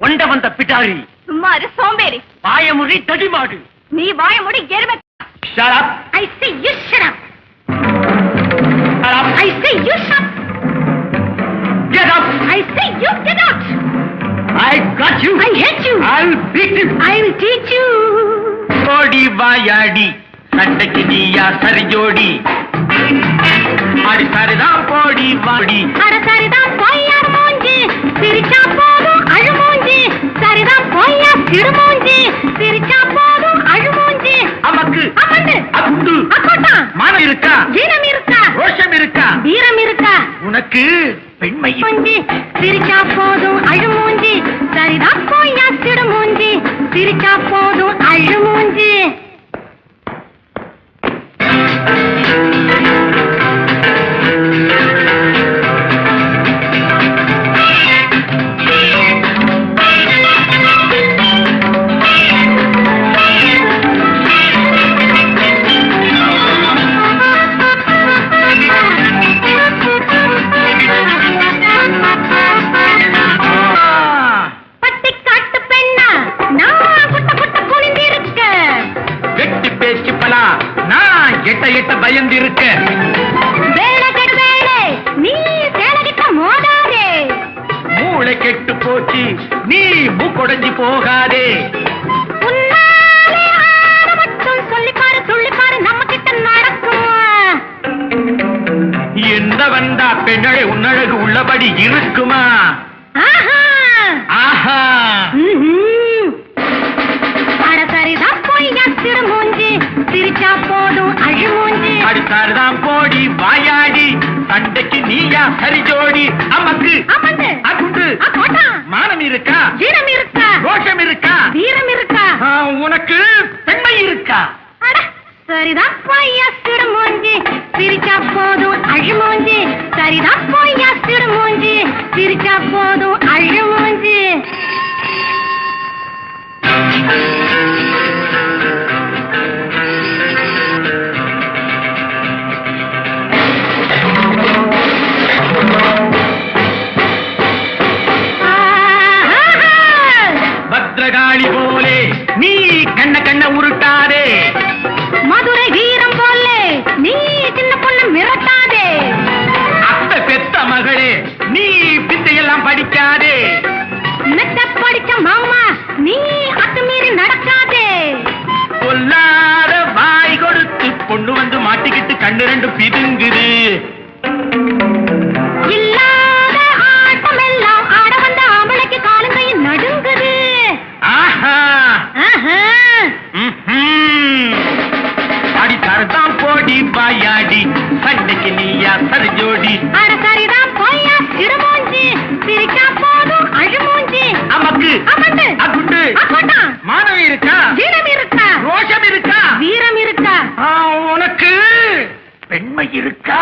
ஒண்ட வந்த பிடாரி சும்மா இரு சோம்பேறி பாயமுறி தடிமாடு நீ வாய முடி எருமை Shut up. I say you shut up Shut up. I say you shut Get up. I say you get out I got you. I hate you I'll beat you. I will teach you ஓடி வாயாடி சண்டைக்கு நீயா சரி ஜோடி ஆடி சரிதான் போடி வாடி அகுண்டு அக்கோட்டா. மானம் இருக்கா? ஜீனம் இருக்கா? ரோஷம் இருக்கா? வீரம் இருக்கா? உனக்கு பெண்மை சிரிச்சா போதும். அழு எட்ட எட்ட பயந்து இருக்க மூளை கெட்டு போச்சு. நீ மூக்கொடைஞ்சு போகாதே. எந்த வந்தா பெண்ணழை உன்னழகு உள்ளபடி இருக்குமா? சிரிச்சா போதும் அழு மூஞ்சி. அடுத்தாருதான் போடி வாயாடி. சண்டைக்கு நீயா சரி ஜோடி அமந்து அகுண்டு மானம் இருக்கா? ஜீரம் இருக்கா? ரோஷம் இருக்கா? வீரம் இருக்கா? உனக்கு பெண்மை இருக்கா? சரிதான் பொய்யா சிறு மூஞ்சி. சிரிச்சா போதும் அழு மூஞ்சி. சரிதான் பத்ரகாளி போலே நீ கண்ண கண்ண உருட்டாதே. மதுரை வீரம் போல நீ சின்ன பொண்ணு மிரட்டாதே. அத்தை பெத்த மகளே நீ பித்தையெல்லாம் படிக்காதே. மெத்த படிச்ச மாமா நீ அத்துமீறி நடக்காதே. கொல்லாத வாய் கொடுத்து பொண்ணு வந்து மாட்டிக்கிட்டு கண்ணு ரெண்டு பிதுங்குது நீயா சரி ஜோடி அட சரிதான் பொய்யா சிடுமூஞ்சி சிரிச்சா போதும் அழுமூஞ்சி. அமக்கு. அமண்டு அகுண்டு அக்கோட்டா மானம் இருக்கா? வீரம் இருக்கா? ரோஷம் இருக்கா? வீரம் இருக்கா? ஆ, உனக்கு. பெண்மை இருக்கா?